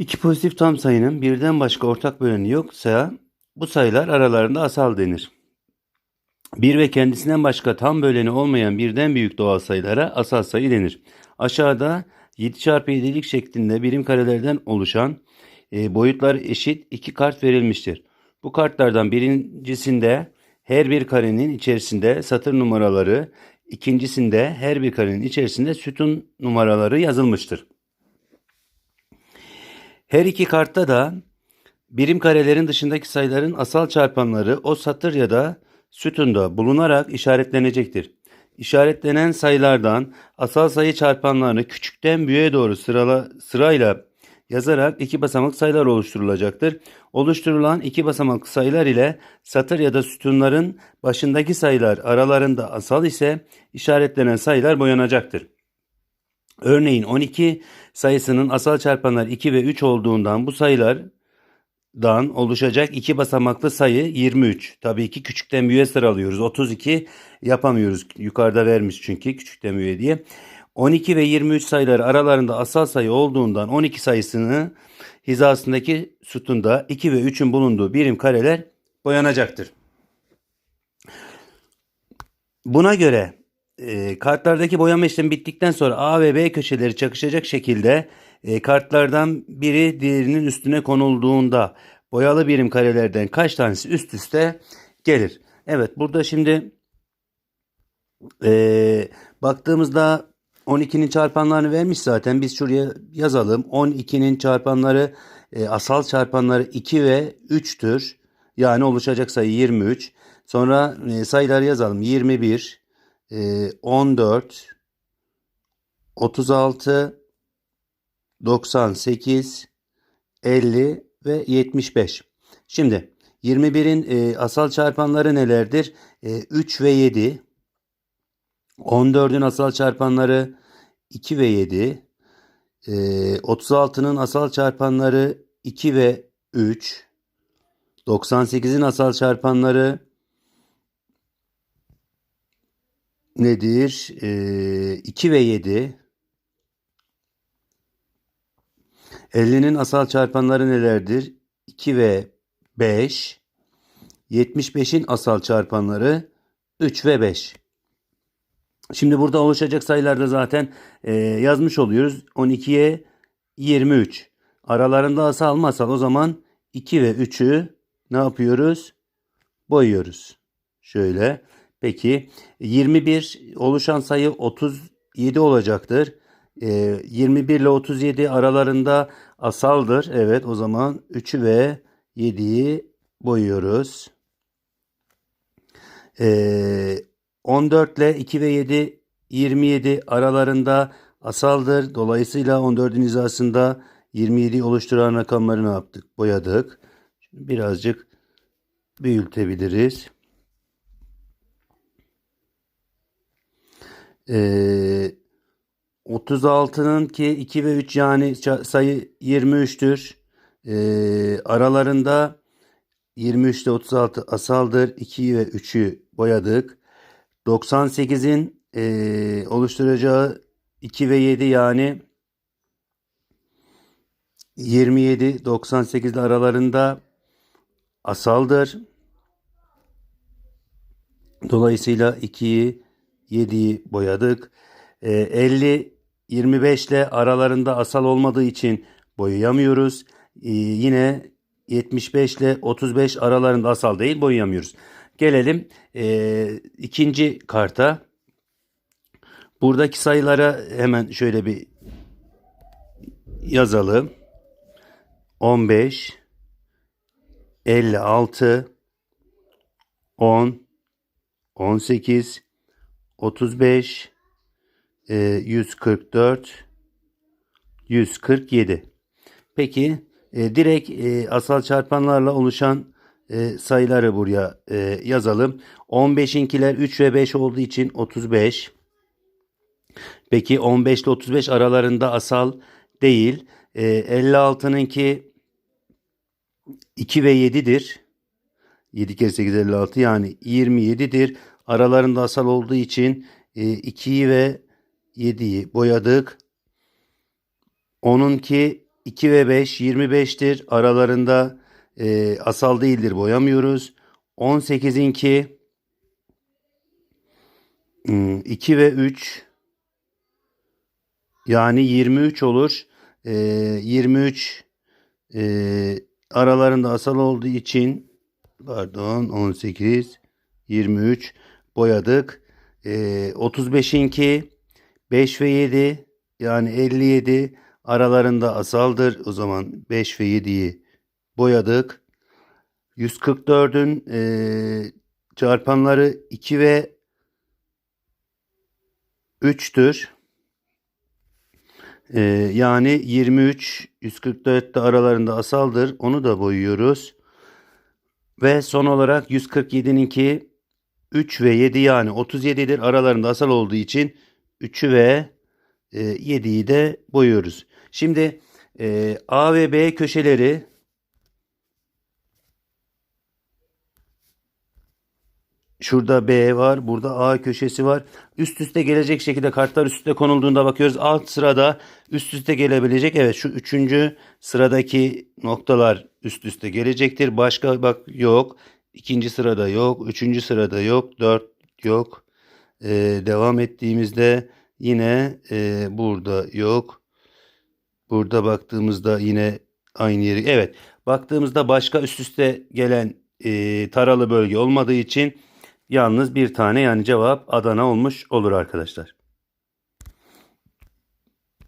İki pozitif tam sayının birden başka ortak böleni yoksa bu sayılar aralarında asal denir. Bir ve kendisinden başka tam böleni olmayan birden büyük doğal sayılara asal sayı denir. Aşağıda 7 çarpı 7'lik şeklinde birim karelerden oluşan e, boyutlar eşit iki kart verilmiştir. Bu kartlardan birincisinde her bir karenin içerisinde satır numaraları, ikincisinde her bir karenin içerisinde sütun numaraları yazılmıştır. Her iki kartta da birim karelerin dışındaki sayıların asal çarpanları o satır ya da sütunda bulunarak işaretlenecektir. İşaretlenen sayılardan asal sayı çarpanlarını küçükten büyüğe doğru sırala, sırayla yazarak iki basamak sayılar oluşturulacaktır. Oluşturulan iki basamaklı sayılar ile satır ya da sütunların başındaki sayılar aralarında asal ise işaretlenen sayılar boyanacaktır. Örneğin 12 sayısının asal çarpanlar 2 ve 3 olduğundan bu sayılardan oluşacak iki basamaklı sayı 23. Tabii ki küçükten büyüğe sıralıyoruz. 32 yapamıyoruz. Yukarıda vermiş çünkü küçükten büyüğe diye. 12 ve 23 sayıları aralarında asal sayı olduğundan 12 sayısını hizasındaki sütunda 2 ve 3'ün bulunduğu birim kareler boyanacaktır. Buna göre e, kartlardaki boyama işlemi bittikten sonra A ve B köşeleri çakışacak şekilde e, kartlardan biri diğerinin üstüne konulduğunda boyalı birim karelerden kaç tanesi üst üste gelir? Evet burada şimdi e, baktığımızda 12'nin çarpanlarını vermiş zaten. Biz şuraya yazalım. 12'nin çarpanları e, asal çarpanları 2 ve 3'tür. Yani oluşacak sayı 23. Sonra e, sayıları yazalım. 21, e, 14, 36, 98, 50 ve 75. Şimdi 21'in e, asal çarpanları nelerdir? E, 3 ve 7. 14'ün asal çarpanları 2 ve 7. E, 36'nın asal çarpanları 2 ve 3. 98'in asal çarpanları nedir? E, 2 ve 7. 50'nin asal çarpanları nelerdir? 2 ve 5. 75'in asal çarpanları 3 ve 5. Şimdi burada oluşacak sayılarda zaten e, yazmış oluyoruz. 12'ye 23. Aralarında asal masal o zaman 2 ve 3'ü ne yapıyoruz? Boyuyoruz. Şöyle. Peki 21 oluşan sayı 37 olacaktır. E, 21 ile 37 aralarında asaldır. Evet o zaman 3'ü ve 7'yi boyuyoruz. Eee 14 ile 2 ve 7 27 aralarında asaldır. Dolayısıyla 14'ün hizasında 27 oluşturan rakamları ne yaptık? Boyadık. Şimdi birazcık büyütebiliriz. Ee, 36'nın ki 2 ve 3 yani sayı 23'tür. Ee, aralarında 23 ile 36 asaldır. 2 ve 3'ü boyadık. 98'in e, oluşturacağı 2 ve 7 yani 27 98 aralarında asaldır. Dolayısıyla 2'yi 7'yi boyadık. E, 50 25 ile aralarında asal olmadığı için boyayamıyoruz. E, yine 75 ile 35 aralarında asal değil boyayamıyoruz. Gelelim e, ikinci karta. Buradaki sayılara hemen şöyle bir yazalım. 15 56 10 18 35 e, 144 147 Peki e, direkt e, asal çarpanlarla oluşan e, sayıları buraya e, yazalım. 15'inkiler 3 ve 5 olduğu için 35. Peki 15 ile 35 aralarında asal değil. E, 56'nınki 2 ve 7'dir. 7 kere 8 56 yani 27'dir. Aralarında asal olduğu için e, 2'yi ve 7'yi boyadık. Onunki 2 ve 5 25'tir. Aralarında e, asal değildir boyamıyoruz. 18'inki 2 ve 3 yani 23 olur. E, 23 e, aralarında asal olduğu için pardon 18 23 boyadık. E, 35'inki 5 ve 7 yani 57 aralarında asaldır. O zaman 5 ve 7'yi boyadık. 144'ün e, çarpanları 2 ve 3'tür. E, yani 23 144 de aralarında asaldır. Onu da boyuyoruz. Ve son olarak 147'ninki 3 ve 7 yani 37'dir. Aralarında asal olduğu için 3'ü ve e, 7'yi de boyuyoruz. Şimdi e, A ve B köşeleri Şurada B var, burada A köşesi var. Üst üste gelecek şekilde kartlar üst üste konulduğunda bakıyoruz. Alt sırada üst üste gelebilecek. Evet şu üçüncü sıradaki noktalar üst üste gelecektir. Başka bak yok. İkinci sırada yok. Üçüncü sırada yok. Dört yok. Ee, devam ettiğimizde yine e, burada yok. Burada baktığımızda yine aynı yeri. Evet baktığımızda başka üst üste gelen e, taralı bölge olmadığı için yalnız bir tane yani cevap Adana olmuş olur arkadaşlar.